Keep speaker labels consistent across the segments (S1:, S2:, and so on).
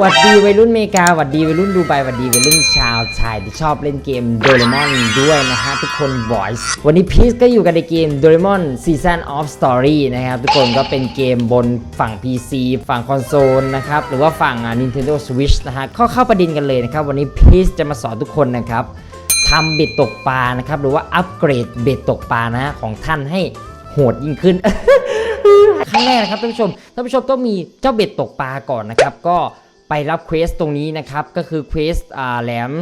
S1: หวัดดีวัยรุ่นเมกาหวัดดีวัยรุ่นดูไบหวัดดีวัยรุ่นชาวไทยที่ชอบเล่นเกมโดเรมอนด้วยนะฮะทุกคนบอยส์วันนี้พีซก็อยู่กันในเกมโดเรมอน Season of Story นะครับทุกคนก็เป็นเกมบนฝั่ง PC ฝั่งคอนโซลนะครับหรือว่าฝั่ง Nintendo Switch นะฮะเข้าเข้าประเด็นกันเลยนะครับวันนี้พีซจะมาสอนทุกคนนะครับทำเบ็ดตกปลานะครับหรือว่าอัปเกรดเบ็ดตกปลานะฮะของท่านให้โหดยิ่งขึ้นครั้งแรกนะครับท่านผู้ชมท่านผู้ชมต้องมีเจ้าเบ็ดตกปลาก่อนนะครับก็ ไปรับเควสตรงนี้นะครับ ก็คือเควสอ่าแหลม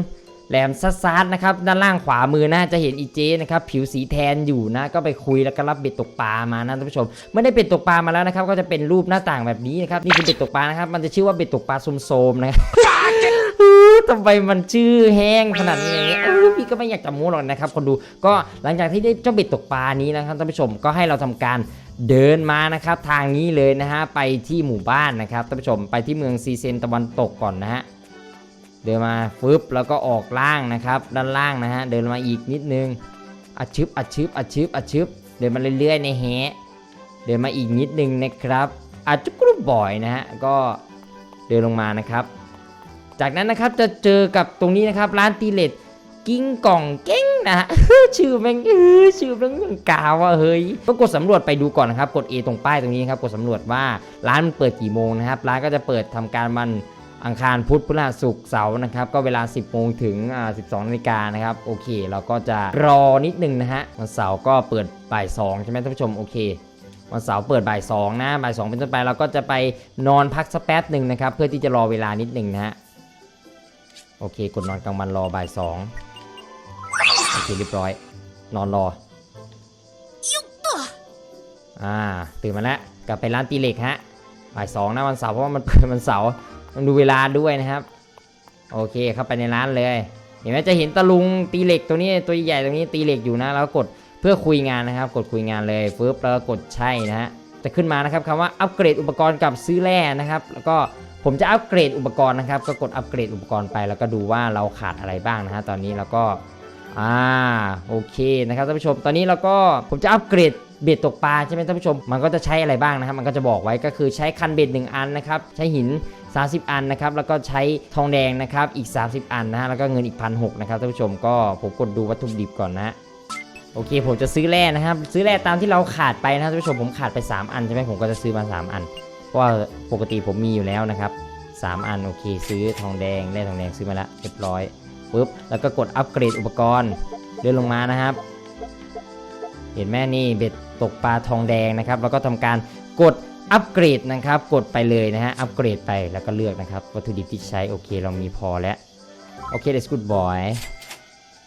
S1: แหลมซัดซาดนะครับ ด้านล่างขวามือนะจะเห็นอีเจนะครับ ผิวสีแทนอยู่นะ ก็ไปคุยแล้วก็รับเบ็ดตกปลามานะท่านผู้ชม ไม่ได้เบ็ดตกปลามาแล้วนะครับ ก็จะเป็นรูปหน้าต่างแบบนี้นะครับ นี่คือเบ็ดตกปลานะครับ มันจะชื่อว่าเบ็ดตกปลาโสมๆนะครับทำไมมันชื่อแห้งขนาดนี้พี่ก็ไม่อยากจะมู้หรอกนะครับคนดู ก็หลังจากที่ได้เจ้าเบ็ดตกปลานี้นะครับท่านผู้ชม ก็ให้เราทำการ เดินมานะครับทางนี้เลยนะฮะไปที่หมู่บ้านนะครับท่านผู้ชมไปที่เมืองซีเซนตะวันตกก่อนนะฮะเดินมาฟึบแล้วก็ออกล่างนะครับ ด้านล่างนะฮะเดินมาอีกนิดนึงอัดชึบอัดชึบอัดชึบอัดชึบเดินมาเรื่อยๆในแฮะเดินมาอีกนิดนึงนะครับอัดจุกรุบบ่อยนะฮะก็เดินลงมานะครับ จากนั้นนะครับจะเจอกับตรงนี้นะครับร้านตีเลตกิ้งก่องเก้ง นะฮะชื่อแม่งชื่อแม่งกาวอะเฮ้ยก็กดสำรวจไปดูก่อนนะครับ กด A ตรงป้ายตรงนี้ครับ กดสำรวจว่าร้านมันเปิดกี่โมงนะครับ ร้านก็จะเปิดทำการมันอังคารพุธพฤหัสศุกร์เสาร์นะครับ ก็เวลา 10โมงถึง 12นาฬิกานะครับ โอเค เราก็จะรอนิดนึงนะฮะ วันเสาร์ก็เปิดบ่าย2ใช่ไหมท่านผู้ชม โอเค วันเสาร์เปิดบ่ายสองนะ บ่ายสองเป็นต้นไปเราก็จะไปนอนพักสักแป๊บหนึ่งนะครับ เพื่อที่จะรอเวลานิดหนึ่งนะฮะ โอเค กดนอนกลางวันรอบ่ายสอง โอเคเรียบร้อย นอนรออ่าตื่นมาแล้วกลับไปร้านตีเหล็กฮะบ่ายสองนะวันเสาร์เพราะว่ามันเปิดวันเสาร์ต้องดูเวลาด้วยนะครับ โอเคเข้าไปในร้านเลยเห็นไหมจะเห็นตะลุงตีเหล็กตัวนี้ตัวใหญ่ตรงนี้ตีเหล็กอยู่นะแล้วก็กดเพื่อคุยงานนะครับ กดคุยงานเลยฟึบแล้วก็กดใช่นะฮะจะขึ้นมานะครับคำว่าอัปเกรดอุปกรณ์กับซื้อแร่นะครับ แล้วก็ผมจะอัปเกรดอุปกรณ์นะครับ ก็กดอัปเกรดอุปกรณ์ไป แล้วก็ดูว่าเราขาดอะไรบ้างนะฮะตอนนี้แล้วก็ อ่าโอเคนะครับท่านผู้ชม ตอนนี้เราก็ผมจะอัปเกรดเบ็ดตกปลาใช่ไหมท่านผู้ชม มันก็จะใช้อะไรบ้างนะครับ มันก็จะบอกไว้ก็คือใช้คันเบ็ดหนึ่งอันนะครับ ใช้หิน 30 อันนะครับ แล้วก็ใช้ทองแดงนะครับอีก 30 อันนะฮะ แล้วก็เงินอีกพันหนะครับท่านผู้ชม ก็ผมกดดูวัตถุดิบก่อนนะโอเค ผมจะซื้อแร่นะครับ ซื้อแร่ตามที่เราขาดไปนะครับท่านผู้ชม ผมขาดไป 3 อันใช่ไหมผมก็จะซื้อมา 3 อัน เพราะว่าปกติผมมีอยู่แล้วนะครับ 3 อันโอเค ซื้อทองแดงแร่ทองแดงซื้อมาแล้วเรียบร้อย ปุ๊บแล้วก็กดอัปเกรดอุปกรณ์เลื่อนลงมานะครับ เห็นไหมนี่เบ็ดตกปลาทองแดงนะครับ แล้วก็ทำการกดอัปเกรดนะครับ กดไปเลยนะฮะอัปเกรดไปแล้วก็เลือกนะครับวัตถุดิบที่ใช้โอเคเรามีพอแล้วโอเค let's good boy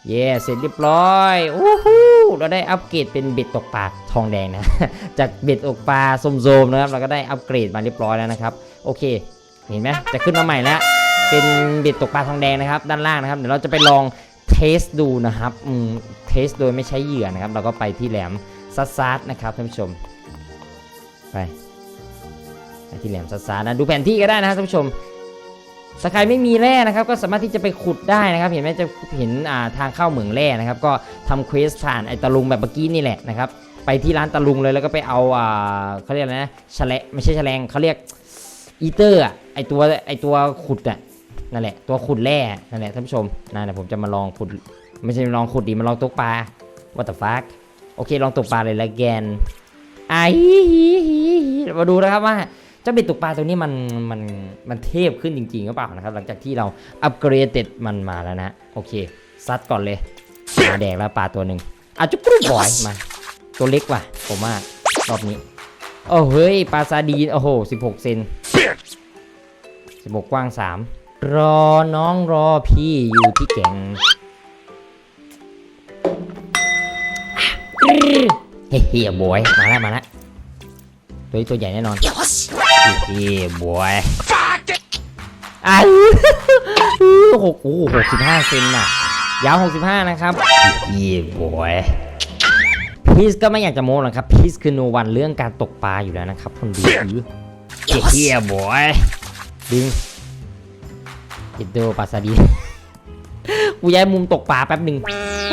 S1: เย้เสร็จเรียบร้อยอู้หูเราได้อัปเกรดเป็นเบ็ดตกปลาทองแดงนะ จากเบ็ดตกปลาส้มนะครับ เราก็ได้อัปเกรดมาเรียบร้อยแล้วนะครับ โอเค เห็นไหมจะขึ้นมาใหม่แล้ว เป็นเบ็ดตกปลาทองแดงนะครับ ด้านล่างนะครับ เดี๋ยวเราจะไปลองเทสดูนะครับอืมเทสโดยไม่ใช้เหยื่อนะครับ เราก็ไปที่แหลมซัดซัดๆนะครับท่านผู้ชม ไปไปที่แหลมซัดซัดๆนะดูแผนที่ก็ได้นะครับท่านผู้ชมถ้าใครไม่มีแร่นะครับ ก็สามารถที่จะไปขุดได้นะครับ เห็นไหมจะเห็นอ่าทางเข้าเหมืองแร่นะครับ ก็ทำเควสผ่านไอตะลุงแบบเมื่อกี้นี่แหละนะครับ ไปที่ร้านตะลุงเลยแล้วก็ไปเอาอ่าเขาเรียกอะไรนะแฉลงไม่ใช่แฉลงเขาเรียกอีเตอร์อะไอตัวไอตัวขุดอะ นั่นแหละตัวขุดแร่นั่นแหละท่านผู้ชมนะเดี๋ยวผมจะมาลองขุดไม่ใช่ลองขุดดีมาลองตกปลา what the fuck โอเคลองตกปลาเลยละแกนไอฮิฮิฮิฮิมาดูนะครับว่าเจ้าเบ็ดตกปลาตัวนี้มันมันมันเทพขึ้นจริงๆหรือเปล่านะครับ หลังจากที่เราอัปเกรดมันมาแล้วนะโอเคซัดก่อนเลยมาแดงแล้วปลาตัวหนึ่งอะจุ๊บกรุ๊บบอยมา ตัวเล็กว่ะผมว่ารอบนี้โอ้เฮ้ยปลาซาดีนโอ้โห16เซน16กว้าง3 รอน้องรอพี่อยู่ที่แก่ง เฮ้ยเฮียบอยมาแล้วมาแล้วตัวนี้ตัวใหญ่แน่นอนเฮียบอยอ้าวโอ้โหโอ้โหหกสิบห้าเซนน่ะ ยาว65นะครับเฮียบอยพีซก็ไม่อยากจะโม้หรอกครับพีซคือโนวันเรื่องการตกปลาอยู่แล้วนะครับคนดูอือเฮียบอยดึง อิดโดปาซาดีกูย้ายมุมตกปลาแป๊บหนึ่ง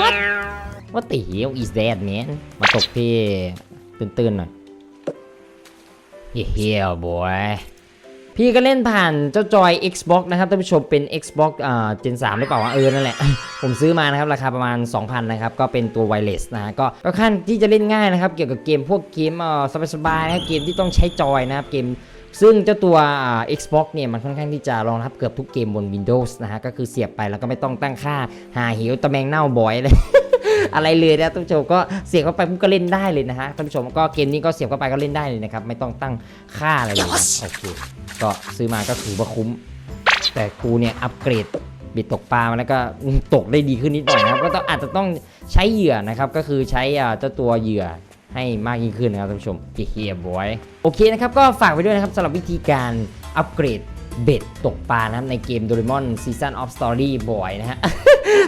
S1: What What the hell is that man มาตกที่ตื่นๆหน่อยเฮียบอยพี่ก็เล่นผ่านเจ้าจอย Xbox นะครับท่านผู้ชมเป็น Xbox อ่า Gen 3หรือเปล่าวะเออนั่นแหละ ผมซื้อมานะครับ ราคาประมาณ 2,000 นะครับ ก็เป็นตัวไวเลสนะฮะก็ก็ขั้นที่จะเล่นง่ายนะครับ เกี่ยวกับเกมพวกเกมเอ่อสบายๆนะเกมที่ต้องใช้จอยนะครับเกม ซึ่งเจ้าตัวอ่า Xbox เนี่ยมันค่อนข้างที่จะรองรับเกือบทุกเกมบน Windows นะฮะก็คือเสียบไปแล้วก็ไม่ต้องตั้งค่าหาหิวตะแมงเน่าบ่อยเลยอะไรเลยนะท่านผู้ชมก็เสียบเข้าไปปุ๊บก็เล่นได้เลยนะฮะท่านผู้ชมก็เกมนี้ก็เสียบเข้าไปก็เล่นได้เลยนะครับไม่ต้องตั้งค่าอะไรเลยนะโอเคก็ซื้อมาก็ถือว่าคุ้ม แต่กูเนี่ยอัปเกรดบิดตกปลามาแล้วก็ตกได้ดีขึ้นนิดหน่อยนะครับก็ต้องอาจจะต้องใช้เหยื่อนะครับก็คือใช้อ่าเจ้าตัวเหยื่อ ให้มากยิ่งขึ้นนะครับท่านผู้ชมเฮียบอยโอเคนะครับก็ฝากไว้ด้วยนะครับสำหรับวิธีการอัปเกรดเบ็ดตกปลานะครับในเกม Doraemon Season of Story Boy นะฮะ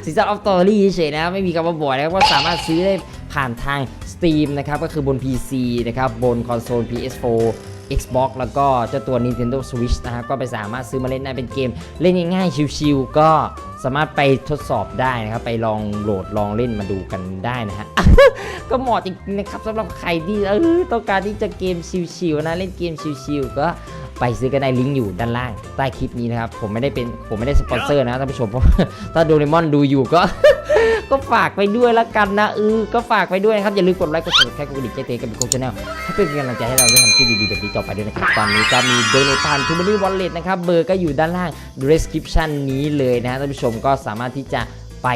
S1: Season of Story เฉยนะครับไม่มีคำว่า boy นะครับก็สามารถซื้อได้ผ่านทาง Steam นะครับก็คือบน PC นะครับบนคอนโซล PS4 Xbox แล้วก็เจ้าตัว Nintendo Switch นะครับก็ไปสามารถซื้อมาเล่นได้เป็นเกม เล่นง่ายๆ ชิวๆก็ สามารถไปทดสอบได้นะครับ ไปลองโหลดลองเล่นมาดูกันได้นะฮะ ก็เหมาะจริงๆนะครับสำหรับใครที่เออต้องการที่จะเกมชิวๆนะ เล่นเกมชิวๆก็ ไปซื้อกันได้ลิงก์อยู่ด้านล่างใต้คลิปนี้นะครับ ผมไม่ได้เป็นผมไม่ได้สปอนเซอร์นะท่านผู้ชมเพราะถ้าโดเรมอนดูอยู่ก็ ก็ฝากไปด้วยละกันนะเออก็ฝากไปด้วยนะครับ อย่าลืมกดไลค์กด subscribe กดดิ่งแจ้งเตือนกันเป็นโค้ชแนลให้เป็นกำลังใจให้เราได้ทำคลิปดีๆแบบนี้ต่อไปด้วยนะครับตอนนี้ก็มีโดเนทผ่านทูมินี่วอลเล็ตนะครับเบอร์ก็อยู่ด้านล่าง description นี้เลยนะฮะท่านผู้ชมก็สามารถที่จะไป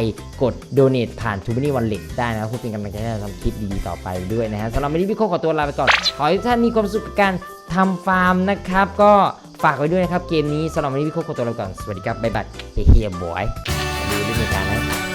S1: กด donate ผ่าน t ู m ิ n ี Wallet ได้นะครับเพื่อเป็นกำลังใจให้เราทำคลิปดีๆต่อไปด้วยนะฮะสำหรับวันนี้พี่โคขอตัวลาไปก่อน ขอให้ทุกท่านมีความสุขกับการ ทำฟาร์มนะครับ ก็ฝากไว้ด้วยนะครับ เกมนี้สำหรับวันนี้พี่โคขอตัวลาไปก่อน สวัสดีครับ บ๊ายบายเฮียบอยดูด้วยการนะ